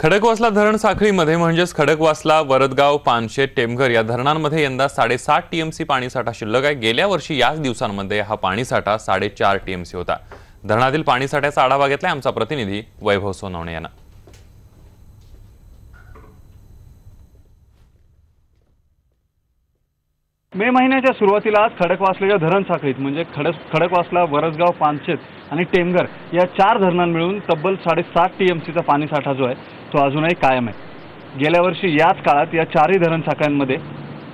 खडकवासला धरण साखळीमध्ये म्हणजेच खडकवासला वरदगाव पानशेत टेमघर या धरणांमध्ये यंदा साडेसात टीएमसी पाणीसाठा शिल्लक आहे. गेल्या वर्षी याच दिवसांमध्ये हा पाणीसाठा साडेचार टीएमसी होता. धरणातील पाणीसाठ्याचा आढावा घेतलाय आमचा प्रतिनिधी वैभव सोनवणे यांना. मे महिन्याच्या सुरुवातीला आज खडकवासलेच्या धरण साखळीत म्हणजे खडक खडकवासला वरसगाव पानशेत आणि टेमघर या चार धरणां मिळून तब्बल साडेसात टी एम सीचा पाणीसाठा जो आहे तो अजूनही कायम आहे. गेल्या वर्षी याच काळात या चारही धरण साखळ्यांमध्ये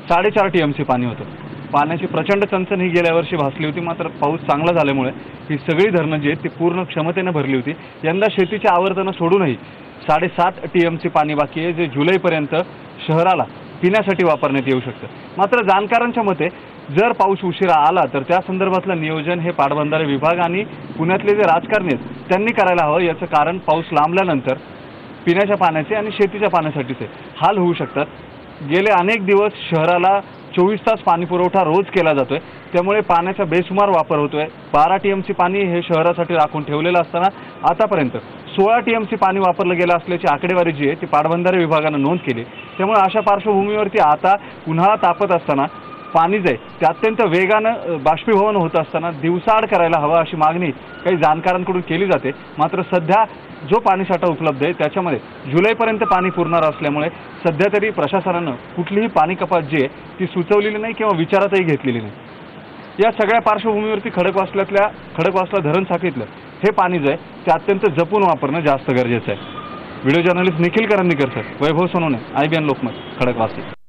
साडेचार टी एम सी पाणी होतं. पाण्याची प्रचंड चणचण ही गेल्या वर्षी भासली होती मात्र पाऊस चांगला झाल्यामुळे ही सगळी धरणं जी आहेत ती पूर्ण क्षमतेनं भरली होती. यंदा शेतीच्या आवर्तनं सोडूनही साडेसात टी एम सी पाणी बाकी आहे जे जुलैपर्यंत शहराला पिण्यासाठी वापरण्यात येऊ शकतं. मात्र जाणकारांच्या मते जर पाऊस उशिरा आला तर त्या संदर्भातलं नियोजन हे पाटबंधारे विभाग आणि पुण्यातले जे राजकारणी आहेत त्यांनी करायला हवं. याचं कारण पाऊस लांबल्यानंतर पिण्याच्या पाण्याचे आणि शेतीच्या पाण्यासाठीचे हाल होऊ शकतात. गेले अनेक दिवस शहराला चोवीस तास पाणी पुरवठा रोज केला जातोय. त्यामुळे पाण्याचा बेसुमार वापर होतोय. बारा टी पाणी हे शहरासाठी राखून ठेवलेलं असताना आतापर्यंत सोळा टी पाणी वापरलं गेलं असल्याची आकडेवारी जी आहे ती पाटबंधारे विभागानं नोंद केली. त्यामुळे अशा पार्श्वभूमीवरती आता उन्हाळा तापत असताना पाणी जे आहे ते अत्यंत वेगानं बाष्पीभवन होत असताना दिवसाआड करायला हवं अशी मागणी काही जाणकारांकडून केली जाते. मात्र सध्या जो पाणीसाठा उपलब्ध आहे त्याच्यामध्ये जुलैपर्यंत पाणी पुरणार असल्यामुळे सध्या तरी प्रशासनानं कुठलीही पाणी कपात जी आहे ती सुचवलेली नाही किंवा विचारातही घेतलेली नाही. या सगळ्या पार्श्वभूमीवरती खडकवासल्यातल्या खडकवासला धरण साखळीतलं हे पाणी जे आहे ते अत्यंत जपून वापरणं जास्त गरजेचं आहे. Video journalist Nikhil Karandikar sir Vaibhav Sonawane I B N Lokmat Khadakwasla